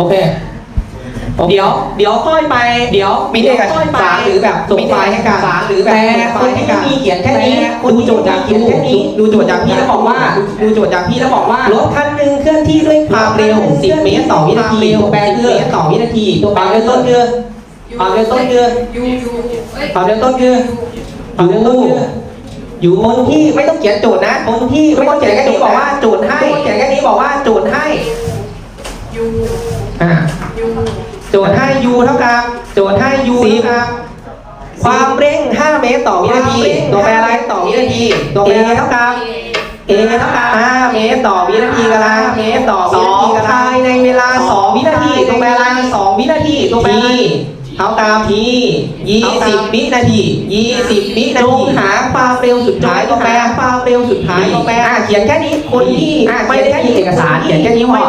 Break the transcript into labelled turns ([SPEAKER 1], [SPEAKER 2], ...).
[SPEAKER 1] โอเค
[SPEAKER 2] เดี๋ยวเดี๋ยวค่อยไปเดี๋ยว
[SPEAKER 1] มีเอกสารหรือแบบส่งไฟล์ให้กัน
[SPEAKER 2] สารหรือแบบ
[SPEAKER 1] แต่
[SPEAKER 2] ส่งไฟล์ให้กัน
[SPEAKER 1] คนที่มีเขียนแค่นี้
[SPEAKER 2] ดูโจทย์จากเขียนแค่นี้ดูโจทย์จากพี่แล้วบอกว่าดูโจทย์จากพี่แล้วบอกว่าร
[SPEAKER 1] ถคันหนึ่งเคลื่อนที่ด้วยความเร็ว
[SPEAKER 2] 10 เมตรต่อวินาที
[SPEAKER 1] ความเร็วแปล
[SPEAKER 2] 10
[SPEAKER 1] คือ
[SPEAKER 2] เมตรต่อวินาที
[SPEAKER 1] ตัวแปลคือต้นคือ
[SPEAKER 2] ความเร็วต้นคือ
[SPEAKER 3] ยูยูเอ้ย
[SPEAKER 2] ความเร็วต้นคือความเร็วต้นคืออยู่
[SPEAKER 1] คนที่ไม่ต้องเขียนโจทย์นะคนที่
[SPEAKER 2] ทุก
[SPEAKER 1] ไม่
[SPEAKER 2] ค
[SPEAKER 1] ต้อนง
[SPEAKER 2] เขี
[SPEAKER 1] เขี
[SPEAKER 2] ย
[SPEAKER 1] ย
[SPEAKER 2] น
[SPEAKER 1] น
[SPEAKER 2] แค่
[SPEAKER 1] แค่
[SPEAKER 2] นี้
[SPEAKER 1] นี้
[SPEAKER 2] บบอ
[SPEAKER 1] อกก
[SPEAKER 2] ว่า
[SPEAKER 1] ว่า
[SPEAKER 2] โจทย์ให้
[SPEAKER 1] อ่า
[SPEAKER 3] ยู
[SPEAKER 2] โจทย์ให้ u เท่ากับ โจทย์ให้ u
[SPEAKER 1] สิบ
[SPEAKER 2] เท่ากับ
[SPEAKER 1] ความเร่ง 5 เมตรต่อวินาที ตัวแปรอะไรต่อวินาที ตัวแปรเท่ากับ
[SPEAKER 2] a เท่ากับ5เมตรต่อวินาทีกันละ5เมตรต่อ
[SPEAKER 1] ส
[SPEAKER 2] วิ
[SPEAKER 1] อ
[SPEAKER 2] นาทีกันละ
[SPEAKER 1] งภายในเวลา 2 วินาที ตัวแปรอะไร
[SPEAKER 2] 2วินาที ตัวแปร
[SPEAKER 1] ที
[SPEAKER 2] อะไรเท่ากับ
[SPEAKER 1] ที20วินาที20วินา
[SPEAKER 2] จง
[SPEAKER 1] ที
[SPEAKER 2] หาความเร็วสุดท้าย
[SPEAKER 1] จ
[SPEAKER 2] ตัว
[SPEAKER 1] ง
[SPEAKER 2] แปร
[SPEAKER 1] หา
[SPEAKER 2] ความเร็วสุดท้ายตัวแปร
[SPEAKER 1] อ่าเขียนแค่นี้ คนที่
[SPEAKER 2] อ่า
[SPEAKER 1] ไม่ได้มีเอกสาร เขียนแค่นี้พอ